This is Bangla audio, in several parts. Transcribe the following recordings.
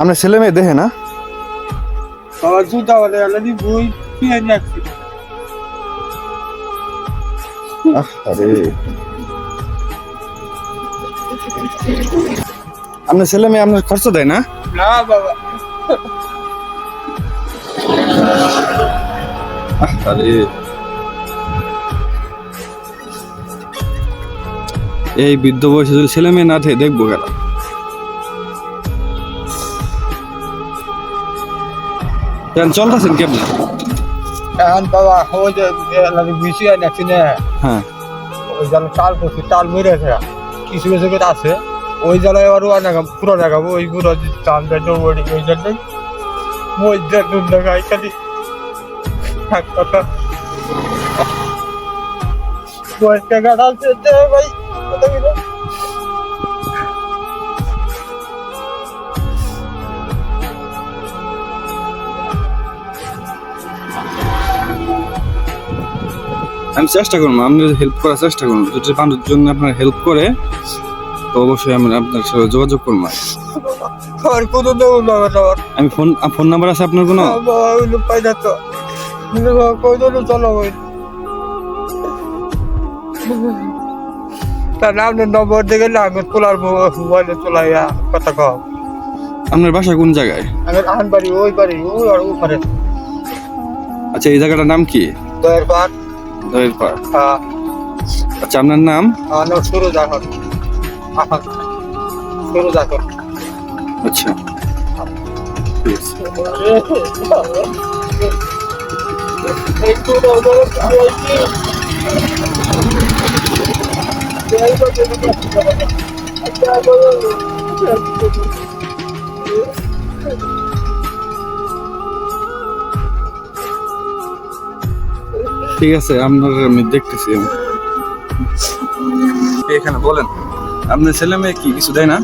আপনার ছেলে মেয়ে দেখে না? বাবা জুতা বানাই আলাদি বই কিনে আরে। আপনার ছেলে মেয়ে আপনার খরচ দেয় না? না বাবা। আরে। এই বৃদ্ধ বয়সে যদি ছেলে মেয়ে না দেখব কেন? কেন চলতেছেন কেমন? এখন বাবা ওই যে বেশি আসছি না? হ্যাঁ। ওই জাল টাল করছি টাল মেরে আছে। কিছু কিছু করে আছে। ওই জালে এবার ওয়া নাগাম পুরো নাগাবো ওই পুরো চাল দেয় ওই ওই জন্যই ওই যে দুধ লাগাই খালি থাক কথা। টাকা ডালছে দে ভাই কত আমি চেষ্টা করব আপনি হেল্প করার চেষ্টা করুন যদি মানুষের জন্য আপনার হেল্প করে তো অবশ্যই আমি আপনার সাথে যোগাযোগ করব আর কোনো দেবো বাবা আমি ফোন ফোন নাম্বার আছে আপনার কোনো? তো। চলো তার নাম নম্বর আমি তোলার মোবাইলে তোলাইয়া কথা কম আপনার বাসা কোন জায়গায়? বাড়ি ওই বাড়ি ওই আর আচ্ছা এই জায়গাটার নাম কি? দয়ের দয়ের পাড়। হ্যাঁ। আচ্ছা আপনার নাম? আমার নাম সুরজ এখন এখন সুরজ এখন আচ্ছা। ঠিক আছে। ঠিক আছে আপনার আমি দেখতেছি। এখানে বলেন। আপনার ছেলে মেয়ে কি কিছু দেয় না?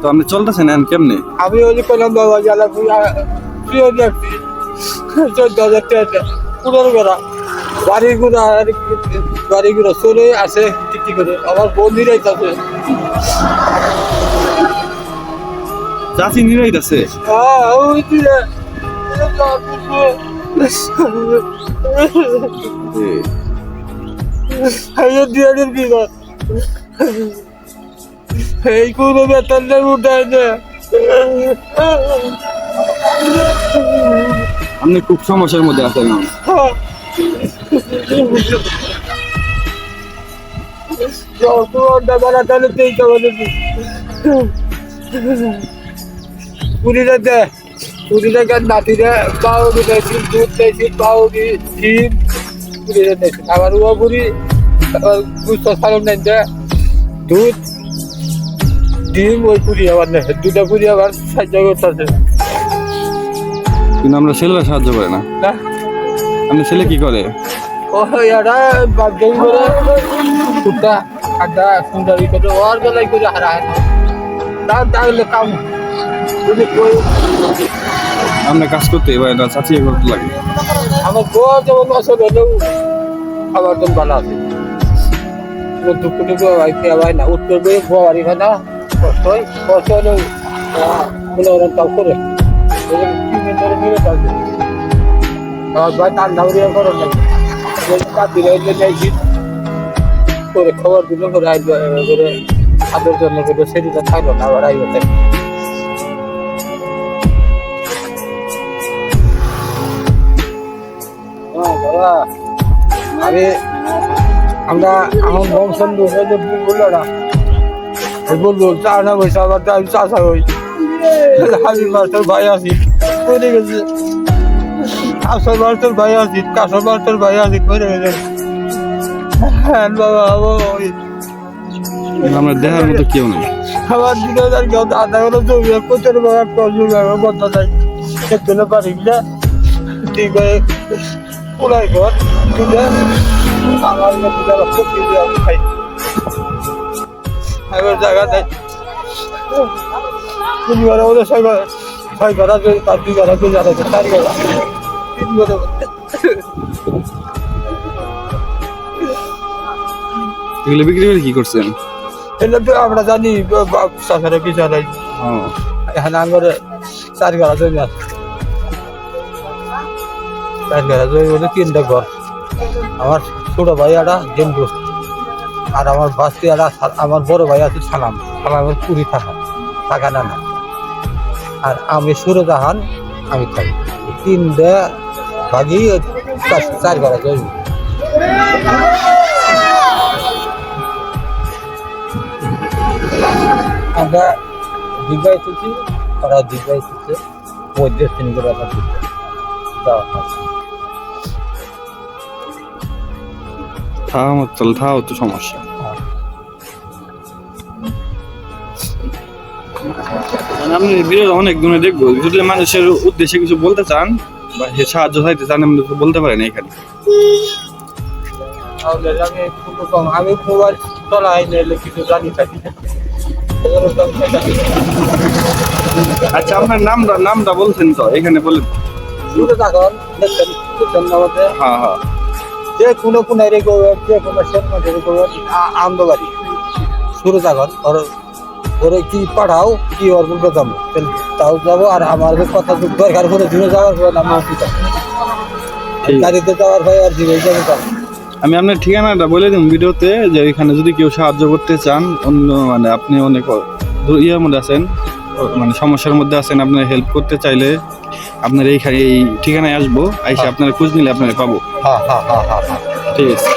তো আপনি চলতেছেন এখন কেমনে? আমি ওই কইলাম বাবা জ্বালা প্রিয় দেখছি চোদ্দ হাজার টাকা পুরোর বেড়া বাড়ি গুড়া আর কি- বাড়ি গুড়া চলে আসে টিকি করে। আমার বন্দির আছে। চাচি নিরাইত আছে? হ্যাঁ ওই দিয়ে আপনি খুব সমস্যার মধ্যে আছেন এখন। যত পুরীতে গেল নাতিরে পাউরি দিয়েছি দুধ দিয়েছি পাউরি ডিম? পুরীতে দিয়েছি আবার ও পুরি আবার গুস্ত সালন নেন দুধ ডিম ওই পুরি আবার নেই। দুটা পুরি আবার সাহায্য করতেছে কিন্তু আমরা ছেলেরা সাহায্য করে না। আপনার ছেলে কি করে? ও ইয়ারা বাগদাই করে কুত্তা আড্ডা সুন্দরী করে ওর বেলায় করে হারা তার তাহলে কাম যদি কই? আমরা কাজ করতে এবার এটা চাচি করতে লাগে। আমার বউ যেমন অসল হলেও আমার তো ভালো আছে। কোনো দুঃখ টুকু আবার না। উত্তর দিয়ে বউ বাড়ি হয় না, কষ্ট হয়, কষ্ট হলেও মনে ওরা তাও করে। খবর দিল, করে তাদের জন্য সেদিকে থাকল না, আবার আইব বাবা আমি আমরা আমার বংশন বলল না বলল চা না পয়সা আবার আমি চাষা হই আমি মাস্টার ভাই আছি। করে গেছে। আসল মাস্টার ভাই আছি কাসল মাস্টার ভাই আছি করে গেছে। হ্যাঁ বাবা ওই। আমরা দেখার মতো কেউ নেই। আমার দিকে আর কেউ আধা করে জমি কোচের বাবা প্রবলেম হবে বন্ধ নাই। না পারি না ঠিক আছে পুরাই ঘর তুলে আমার আমি খাই। এবার জায়গা দেয়। তিন ঘরে ওদের ছয় ঘর ছয় ঘর আছে তার দুই ঘর আছে যারা চার ঘর আছে। তিন ঘরে এগুলো বিক্রি করে কি করছেন? তো আমরা জানি জানাই ও। এখানে আঙ্গরে চার ঘরা জমি আছে। জমি বলে তিনটা ঘর। আমার ছোট ভাই একটা গেমদোস আর আমার বাস্তি একটা আমার বড় ভাই আছে সালাম। সালামের পুরি থাকা থাকা না না। আর আমি সুরজাহান আমি খাই। তিনটা ভাগি চার- ঘরা জমি আমরা দীঘায় এসেছি, ওরা দীঘায় মধ্যে তিন করে আমরা দিতে যাওয়া থাও তাহলে থাও তো সমস্যা। মানে আপনি ভিডিও অনেক গুণে দেখব। যদি মানুষের উদ্দেশ্যে কিছু বলতে চান বা সাহায্য চাইতে চান আপনি বলতে পারেন এখানে। আমি মোবাইল চলাই নিলে কিছু জানি থাকি। আচ্ছা আপনার নামটা নামটা বলছেন তো এখানে বলেন। হ্যাঁ হ্যাঁ। যে কোনো কোনারে গোবেন যে কোনো সেনমাটের গোবেন আন্দোবাড়ি শুরু তখন ওর ওরে কি পাঠাও কি ওর বলতে যাব তাও যাব আর আমার কথা দরকার করে দিনে যাওয়ার পর আমার? ঠিক। গাড়িতে যাওয়ার ভাই আর দিনে যাব যাব আমি আপনার ঠিকানাটা বলে দিন ভিডিওতে যে এখানে যদি কেউ সাহায্য করতে চান অন্য মানে আপনি অনেক ইয়ের মধ্যে আছেন মানে সমস্যার মধ্যে আছেন আপনার হেল্প করতে চাইলে আপনার এইখানে এই ঠিকানায় আসব আইসা আপনারা খোঁজ নিলে আপনারা পাবো। হ্যাঁ হ্যাঁ হ্যাঁ হ্যাঁ হ্যাঁ। ঠিক আছে।